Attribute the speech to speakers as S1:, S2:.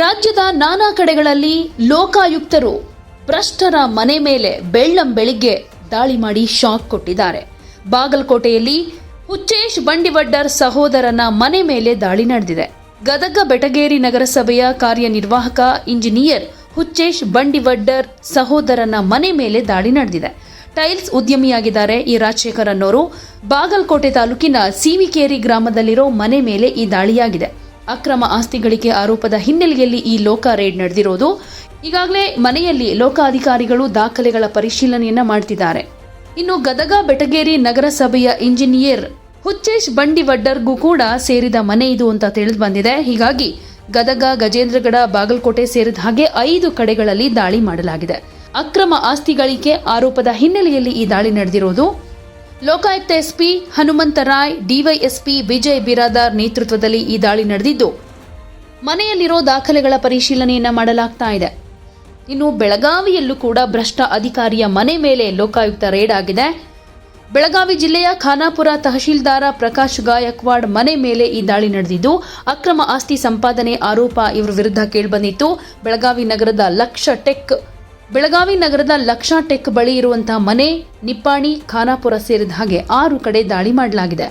S1: ರಾಜ್ಯದ ನಾನಾ ಕಡೆಗಳಲ್ಲಿ ಲೋಕಾಯುಕ್ತರು ಭ್ರಷ್ಟರ ಮನೆ ಮೇಲೆ ಬೆಳ್ಳಂ ಬೆಳಿಗ್ಗೆ ದಾಳಿ ಮಾಡಿ ಶಾಕ್ ಕೊಟ್ಟಿದ್ದಾರೆ. ಬಾಗಲಕೋಟೆಯಲ್ಲಿ ಹುಚ್ಚೇಶ್ ಬಂಡಿವಡ್ಡರ್ ಸಹೋದರನ ಮನೆ ಮೇಲೆ ದಾಳಿ ನಡೆದಿದೆ. ಗದಗ ಬೆಟಗೇರಿ ನಗರಸಭೆಯ ಕಾರ್ಯನಿರ್ವಾಹಕ ಇಂಜಿನಿಯರ್ ಹುಚ್ಚೇಶ್ ಬಂಡಿವಡ್ಡರ್ ಸಹೋದರನ ಮನೆ ಮೇಲೆ ದಾಳಿ ನಡೆದಿದೆ. ಟೈಲ್ಸ್ ಉದ್ಯಮಿಯಾಗಿದ್ದಾರೆ ಈ ರಾಜಶೇಖರ್ ಅನ್ನೋರು ಬಾಗಲಕೋಟೆ ತಾಲೂಕಿನ ಸಿವಿಕೇರಿ ಗ್ರಾಮದಲ್ಲಿರೋ ಮನೆ ಮೇಲೆ ಈ ದಾಳಿಯಾಗಿದೆ. ಅಕ್ರಮ ಆಸ್ತಿ ಗಳಿಕೆ ಆರೋಪದ ಹಿನ್ನೆಲೆಯಲ್ಲಿ ಈ ಲೋಕ ರೇಡ್ ನಡೆದಿರೋದು. ಈಗಾಗಲೇ ಮನೆಯಲ್ಲಿ ಲೋಕಾಧಿಕಾರಿಗಳು ದಾಖಲೆಗಳ ಪರಿಶೀಲನೆಯನ್ನ ಮಾಡ್ತಿದ್ದಾರೆ. ಇನ್ನು ಗದಗ, ಬೆಟಗೇರಿ ನಗರಸಭೆಯ ಇಂಜಿನಿಯರ್ ಹುಚ್ಚೇಶ್ ಬಂಡಿವಡ್ಡರ್ಗೂ ಕೂಡ ಸೇರಿದ ಮನೆ ಇದು ಅಂತ ತಿಳಿದು ಬಂದಿದೆ. ಹೀಗಾಗಿ ಗದಗ, ಗಜೇಂದ್ರಗಡ, ಬಾಗಲಕೋಟೆ ಸೇರಿದ ಹಾಗೆ ಐದು ಕಡೆಗಳಲ್ಲಿ ದಾಳಿ ಮಾಡಲಾಗಿದೆ. ಅಕ್ರಮ ಆಸ್ತಿ ಗಳಿಕೆ ಆರೋಪದ ಹಿನ್ನೆಲೆಯಲ್ಲಿ ಈ ದಾಳಿ ನಡೆದಿರೋದು. ಲೋಕಾಯುಕ್ತ ಎಸ್ಪಿ ಹನುಮಂತರಾಯ್ ಡಿವೈಎಸ್ಪಿ ವಿಜಯ್ ಬಿರಾದಾರ್ ನೇತೃತ್ವದಲ್ಲಿ ಈ ದಾಳಿ ನಡೆದಿದ್ದು, ಮನೆಯಲ್ಲಿರೋ ದಾಖಲೆಗಳ ಪರಿಶೀಲನೆಯನ್ನ ಮಾಡಲಾಗ್ತಾ ಇದೆ. ಇನ್ನು ಬೆಳಗಾವಿಯಲ್ಲೂ ಕೂಡ ಭ್ರಷ್ಟ ಅಧಿಕಾರಿಯ ಮನೆ ಮೇಲೆ ಲೋಕಾಯುಕ್ತ ರೇಡ್ ಆಗಿದೆ. ಬೆಳಗಾವಿ ಜಿಲ್ಲೆಯ ಖಾನಾಪುರ ತಹಶೀಲ್ದಾರ ಪ್ರಕಾಶ್ ಗಾಯಕ್ವಾಡ್ ಮನೆ ಮೇಲೆ ಈ ದಾಳಿ ನಡೆದಿದ್ದು, ಅಕ್ರಮ ಆಸ್ತಿ ಸಂಪಾದನೆ ಆರೋಪ ಇವರ ವಿರುದ್ಧ ಕೇಳಿಬಂದಿತ್ತು. ಬೆಳಗಾವಿ ನಗರದ ಲಕ್ಷ ಟೆಕ್ ಬೆಳಗಾವಿ ನಗರದ ಲಕ್ಷಾ ಟೆಕ್ ಬಳಿ ಇರುವಂತಹ ಮನೆ, ನಿಪ್ಪಾಣಿ, ಖಾನಾಪುರ ಸೇರಿದ ಹಾಗೆ ಆರು ಕಡೆ ದಾಳಿ ಮಾಡಲಾಗಿದೆ.